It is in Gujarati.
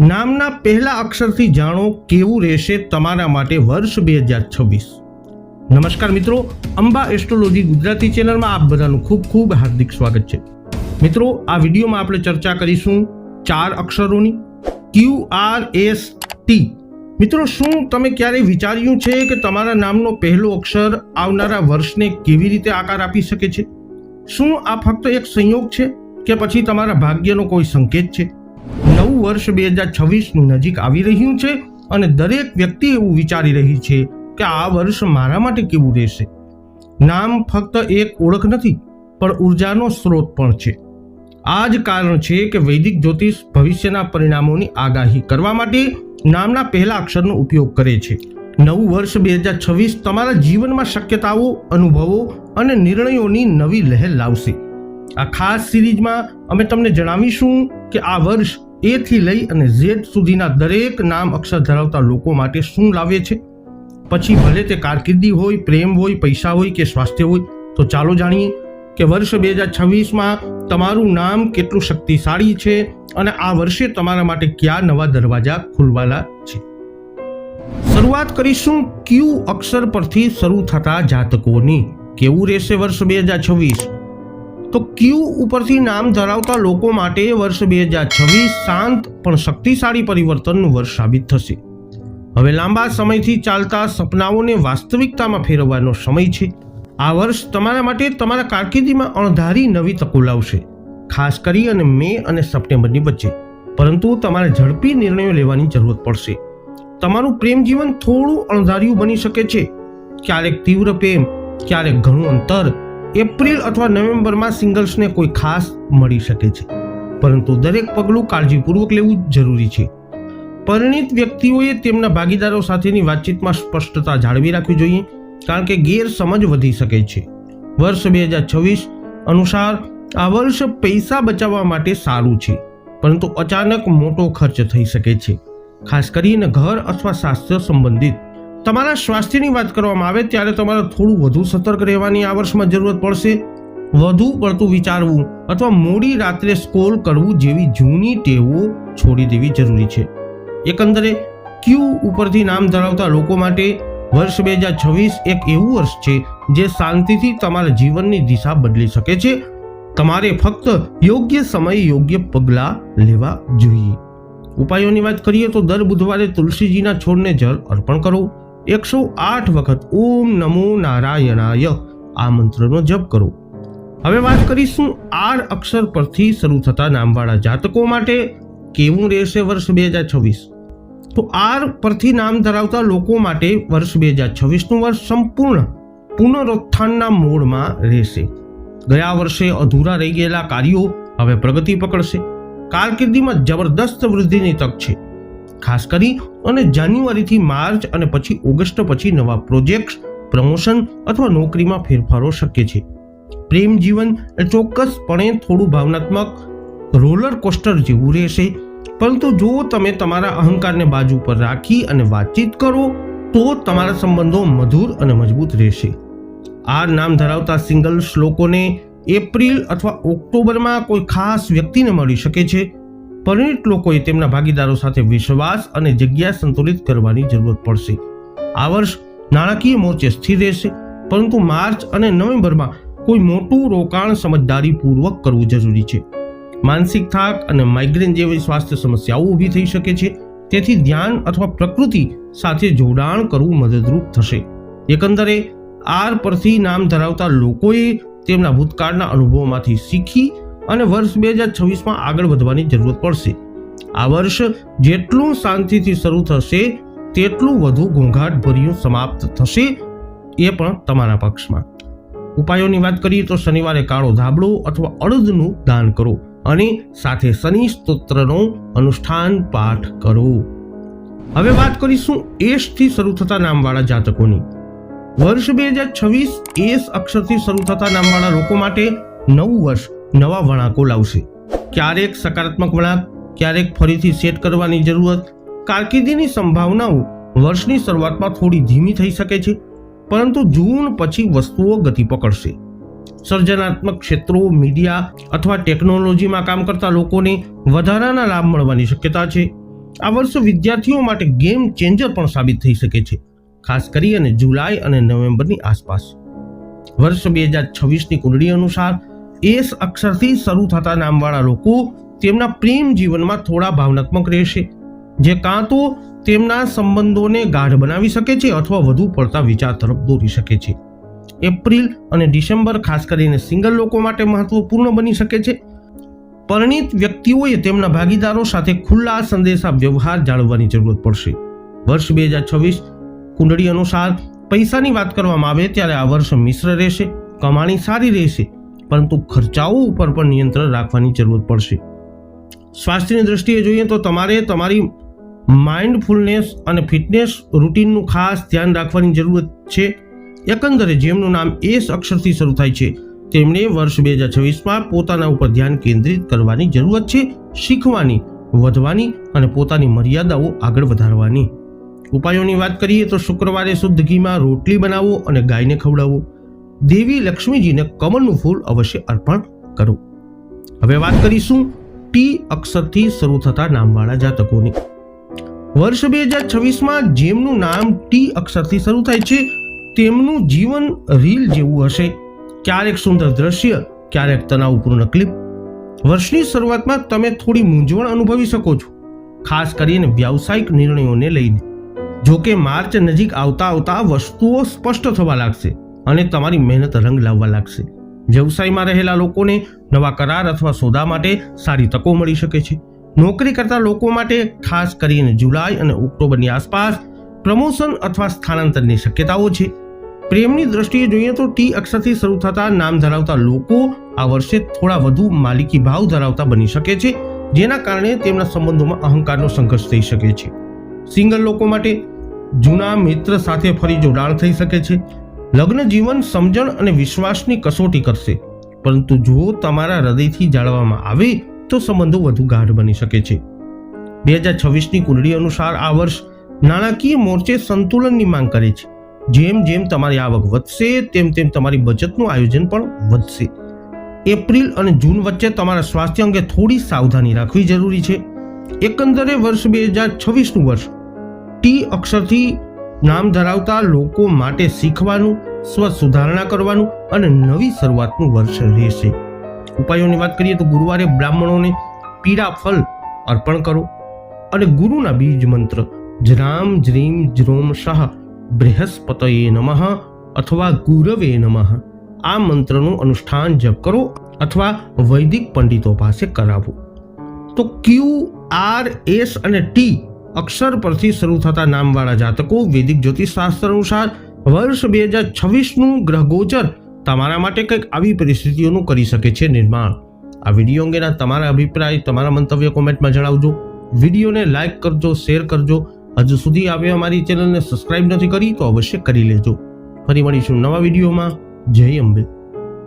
નામના પહેલા અક્ષરથી જાણો કેવું રહેશે તમારા માટે વર્ષ બે હજાર છવ્વીસ. નમસ્કાર મિત્રો, અંબા એસ્ટ્રોલોજી ગુજરાતી ચેનલમાં આપ બધાનું ખૂબ ખૂબ હાર્દિક સ્વાગત છે. મિત્રો, આ વિડીયોમાં આપણે ચર્ચા કરીશું ચાર અક્ષરોની. Q R S T. મિત્રો, શું તમે ક્યારેય વિચાર્યું છે કે તમારા નામનો પહેલો અક્ષર આવનારા વર્ષને કેવી રીતે આકાર આપી શકે છે? શું આ ફક્ત એક સંયોગ છે કે પછી તમારા ભાગ્યનો કોઈ સંકેત છે? નવું વર્ષ બે હજાર છવ્વીસ નજીક આવી રહ્યું છે અને દરેક વ્યક્તિ એવું વિચારી રહી છે કે આ વર્ષ મારા માટે કેવું રહેશે. નામ ફક્ત એક ઓળખ નથી, પણ ઉર્જાનો સ્ત્રોત પણ છે. આ જ કારણ છે કે વૈદિક જ્યોતિષ ભવિષ્યના પરિણામોની આગાહી કરવા માટે નામના પહેલા અક્ષરનો ઉપયોગ કરે છે. નવું વર્ષ બે હજાર છવ્વીસ તમારા જીવનમાં શક્યતાઓ, અનુભવો અને નિર્ણયોની નવી લહેર લાવશે. આ ખાસ સિરીઝમાં અમે તમને જણાવીશું કે આ વર્ષ એ થી લઈ અને ઝેડ સુધીના દરેક નામ અક્ષર ધરાવતા લોકો માટે શું લાવે છે? પછી ભલે તે કારકિર્દી હોય, પ્રેમ હોય, પૈસા હોય કે સ્વાસ્થ્ય હોય, તો ચાલો જાણીએ કે વર્ષ બે હજાર છવ્વીસમાં તમારું નામ કેટલું શક્તિશાળી છે અને આ વર્ષે તમારા માટે કયા નવા દરવાજા ખુલવાના છે? શરૂઆત કરીશું ક્યુ અક્ષર પરથી શરૂ થતા જાતકોની. કેવું રહેશે વર્ષ બે હજાર છવ્વીસ? તો ક્યુ ઉપરથી નામ ધરાવતા લોકો માટે વર્ષ બે હજાર છવ્વીસ શાંત પણ શક્તિશાળી પરિવર્તનનું વર્ષ સાબિત થશે. હવે લાંબા સમયથી ચાલતા સપનાઓને વાસ્તવિકતામાં ફેરવવાનો સમય છે. આ વર્ષ તમારા માટે તમારા કારકિર્દીમાં અણધારી નવી તકો લાવશે. ખાસ કરી અને મે અને સપ્ટેમ્બરની વચ્ચે. પરંતુ તમારે ઝડપી નિર્ણયો લેવાની જરૂરત પડશે. તમારું પ્રેમ જીવન થોડું અણધાર્યું બની શકે છે. ક્યારેક તીવ્ર પ્રેમ, ક્યારેક ઘણું અંતર એપ્રિલ અથવા નવેમ્બરમાં સિંગલ્સને કોઈ ખાસ મળી શકે છે. પરંતુ દરેક પગલું કાળજીપૂર્વક લેવું જરૂરી છે. પરિણિત વ્યક્તિઓએ તેમના ભાગીદારો સાથેની વાતચીતમાં સ્પષ્ટતા જાળવી રાખવી જોઈએ, કારણ કે ગેરસમજ વધી શકે છે. વર્ષ બે હજાર છવ્વીસ અનુસાર આ વર્ષ પૈસા બચાવવા માટે સારું છે, પરંતુ અચાનક મોટો ખર્ચ થઈ શકે છે. ખાસ કરીને ઘર અથવા સ્વાસ્થ્ય સંબંધિત તમારા સ્વાસ્થ્યની વાત કરવામાં આવે ત્યારે તમારે થોડું વધુ સતર્ક રહેવાની આ વર્ષમાં જરૂરત પડશે. વધુ પડતું વિચારવું અથવા મોડી રાત્રે સ્કોલ કરવું જેવી જૂની ટેવો છોડી દેવી જરૂરી છે. એકંદરે, ક્યુ ઉપરથી નામ ધરાવતા લોકો માટે વર્ષ બે હજાર છવ્વીસ એક એવું વર્ષ છે જે શાંતિથી તમારા જીવનની દિશા બદલી શકે છે. તમારે ફક્ત યોગ્ય સમયે યોગ્ય પગલાં લેવા જોઈએ. ઉપાયોની વાત કરીએ તો દર બુધવારે તુલસીજીના છોડને જળ અર્પણ કરો. એકસો આઠ વખત ઓમ નમો નારાયણાય આ મંત્રનો જપ કરો. હવે વાત કરીશું આર અક્ષર પરથી શરૂ થતા નામવાળા જાતકો માટે કેવું રહેશે વર્ષ બે હજાર છવ્વીસ? તો આર પરથી નામ ધરાવતા લોકો માટે વર્ષ બે હજાર છવ્વીસનું વર્ષ સંપૂર્ણ પુનરુત્થાનના મોડમાં રહેશે. ગયા વર્ષે અધૂરા રહી ગયેલા કાર્યો હવે પ્રગતિ પકડશે. કારકિર્દીમાં જબરદસ્ત વૃદ્ધિની તક છે. ખાસ કરી અને જાન્યુઆરીથી માર્ચ અને પછી ઓગસ્ટ પછી નવા પ્રોજેક્ટ્સ, પ્રમોશન અથવા નોકરીમાં ફેરફારો શક્ય છે. પ્રેમ જીવન એ ચોક્કસપણે થોડું ભાવનાત્મક રોલર કોસ્ટર જેવું રહેશે. પરંતુ જો તમે તમારા અહંકારને બાજુ પર રાખી અને વાતચીત કરો, તો તમારા સંબંધો મધુર અને મજબૂત રહેશે. આ નામ ધરાવતા સિંગલ શ્લોકોને એપ્રિલ અથવા ઓક્ટોબરમાં કોઈ ખાસ વ્યક્તિને મળી શકે છે? પરિણિત લોકોએ તેમના ભાગીદારો સાથે વિશ્વાસ અને જગ્યા સંતુલિત કરવાની જરૂરત પડશે. આ વર્ષ નાણાકીય મોરચે સ્થિર રહેશે, પરંતુ માર્ચ અને નવેમ્બરમાં કોઈ મોટું રોકાણ સમજદારીપૂર્વક કરવું જરૂરી છે. માનસિક થાક અને માઇગ્રેન જેવી સ્વાસ્થ્ય સમસ્યાઓ ઊભી થઈ શકે છે, તેથી ધ્યાન અથવા પ્રકૃતિ સાથે જોડાણ કરવું મદદરૂપ થશે. એકંદરે, આર પરથી નામ ધરાવતા લોકોએ તેમના ભૂતકાળના અનુભવોમાંથી શીખી અને વર્ષ બે હજાર છવ્વીસમાં આગળ વધવાની જરૂરત પડશે. આ વર્ષ જેટલું શાંતિથી શરૂ થશે, તેટલું વધુ ઘોંઘાટભર્યું સમાપ્ત થશે એ પણ તમારા પક્ષમાં. ઉપાયોની વાત કરીએ તો શનિવારે કાળો ધાબળો અથવા અડદનું દાન કરો અને સાથે શનિ સ્તોત્રનો અનુષ્ઠાન પાઠ કરો. હવે વાત કરીશું એસથી શરૂ થતા નામવાળા જાતકોની. વર્ષ બે હજાર છવ્વીસ એસ અક્ષરથી શરૂ થતા નામવાળા લોકો માટે નવું વર્ષ નવા વળાંકો લાવશે. ક્યારેક સકારાત્મક વળાંક ક્યારેક ફરીથી સેટ કરવાની જરૂરત. કારકિર્દીની સંભાવનાઓ વર્ષની શરૂઆતમાં થોડી ધીમી થઈ શકે છે, પરંતુ જૂન પછી વસ્તુઓ ગતિ પકડશે. સર્જનાત્મક ક્ષેત્રો, મીડિયા અથવા ટેકનોલોજીમાં કામ કરતા લોકોને વધારાના લાભ મળવાની શક્યતા છે. આ વર્ષ વિદ્યાર્થીઓ માટે ગેમ ચેન્જર પણ સાબિત થઈ શકે છે, ખાસ કરી અને જુલાઈ અને નવેમ્બરની આસપાસ. વર્ષ બે હજાર છવ્વીસની કુંડળી અનુસાર એસ અક્ષરથી શરૂ થતા નામવાળા લોકો તેમના પ્રેમ જીવનમાં થોડા ભાવનાત્મક રહેશે. જે કાં તો તેમના સંબંધોને ગાઢ બનાવી શકે છે અથવા વધુ પડતા વિચાર તરફ દોરી શકે છે. એપ્રિલ અને ડિસેમ્બર ખાસ કરીને સિંગલ લોકો માટે મહત્વપૂર્ણ બની શકે છે. પરિણિત વ્યક્તિઓએ તેમના ભાગીદારો સાથે ખુલ્લા સંદેશા વ્યવહાર જાળવવાની જરૂરત પડશે. વર્ષ બે હજાર છવ્વીસ કુંડળી અનુસાર પૈસાની વાત કરવામાં આવે ત્યારે આ વર્ષ મિશ્ર રહેશે, કમાણી સારી રહેશે પરંતુ ખર્ચાઓ ઉપર પણ નિયંત્રણ રાખવાની જરૂર પડશે. સ્વાસ્થ્યની દ્રષ્ટિએ જોઈએ તો તમારે તમારી માઇન્ડફુલનેસ અને ફિટનેસ રૂટીનનું ખાસ ધ્યાન રાખવાની જરૂરત છે. એકંદરે જેમનું નામ એસ અક્ષરથી શરૂ થાય છે, તેમણે વર્ષ બે હજાર છવ્વીસમાં પોતાના ઉપર ધ્યાન કેન્દ્રિત કરવાની જરૂરત છે, શીખવાની, વધવાની અને પોતાની મર્યાદાઓ આગળ વધારવાની. ઉપાયોની વાત કરીએ તો શુક્રવારે શુદ્ધ ઘીમાં રોટલી બનાવો અને ગાયને ખવડાવો. દેવી લક્ષ્મીજીને કમળનું ફૂલ અવશ્ય અર્પણ કરો. હવે વાત કરીશું ટી અક્ષરથી શરૂ થતા નામવાળા જાતકોની. વર્ષ બે હજાર છવ્વીસમાં જેમનું નામ ટી અક્ષરથી શરૂ થાય છે, તેમનું જીવન રીલ જેવું હશે. ક્યારેક સુંદર દ્રશ્ય, ક્યારેક તણાવપૂર્ણ ક્લિપ. વર્ષની શરૂઆતમાં તમે થોડી મૂંઝવણ અનુભવી શકો છો, ખાસ કરીને વ્યાવસાયિક નિર્ણયોને લઈને. જો કે માર્ચ નજીક આવતા આવતા વસ્તુઓ સ્પષ્ટ થવા લાગશે. અને તમારી મહેનત રંગ લાવવા લાગશે. વ્યવસાયમાં રહેલા લોકોને નવા કરાર અથવા સોદા માટે સારી તકો મળી શકે છે. નોકરી કરતા લોકો માટે ખાસ કરીને જુલાઈ અને ઓક્ટોબરની આસપાસ પ્રમોશન અથવા સ્થાનાંતરની શક્યતાઓ છે. પ્રેમની દ્રષ્ટિએ જોઈએ તો ટી અક્ષરથી શરૂ થતા નામ ધરાવતા લોકો આ વર્ષે થોડા વધુ માલિકી ભાવ ધરાવતા બની શકે છે, જેના કારણે તેમના સંબંધોમાં અહંકારનો સંઘર્ષ થઈ શકે છે. સિંગલ લોકો માટે જૂના મિત્ર સાથે ફરી જોડાણ થઈ શકે છે. લગ્ન જીવન સમજણ અને વિશ્વાસની કસોટી કરશે. પરંતુ જો તમારા હૃદયથી જાળવવામાં આવે તો સંબંધો વધુ ગાઢ બની શકે છે. બે હજાર છવ્વીસની કુંડળી અનુસાર આ વર્ષ નાણાકીય મોરચે સંતુલનની માંગ કરે છે. જેમ જેમ તમારી આવક વધશે, તેમ તેમ તમારી બચતનું આયોજન પણ વધશે. એપ્રિલ અને જૂન વચ્ચે તમારા સ્વાસ્થ્ય અંગે થોડી સાવધાની રાખવી જરૂરી છે. એકંદરે વર્ષ બે હજાર છવ્વીસનું વર્ષ ટી અક્ષરથી નામ ધરાવતા લોકો માટે શીખવાનું, સ્વ સુધારણા કરવાનું અને નવી શરૂઆતનું વર્ષ રહેશે. ઉપાયોની વાત કરીએ તો ગુરુવારે બ્રાહ્મણોને પીળા ફલ અર્પણ કરો અને ગુરુના બીજ મંત્ર, જ્રામ જ્રીમ જ્રોમ શાહ બૃહસ્પતયે નમઃ અથવા ગુરવે નમઃ આ મંત્રનું અનુષ્ઠાન જપ કરો અથવા વૈદિક પંડિતો પાસે કરાવો. તો ક્યુ આર એસ અને ટી અક્ષર પરથી શરૂ થતા નામવાળા જાતકો, વૈદિક જ્યોતિષશાસ્ત્ર અનુસાર વર્ષ બે હજાર છવ્વીસનું ગ્રહ ગોચર તમારા માટે કંઈક આવી પરિસ્થિતિઓનું કરી શકે છે નિર્માણ. આ વીડિયો અંગેના તમારા અભિપ્રાય, તમારા મંતવ્ય કોમેન્ટમાં જણાવજો. વિડીયોને લાઇક કરજો, શેર કરજો. હજુ સુધી આવે અમારી ચેનલને સબસ્ક્રાઇબ નથી કરી તો અવશ્ય કરી લેજો. ફરી મળીશું નવા વિડીયોમાં. જય અંબે.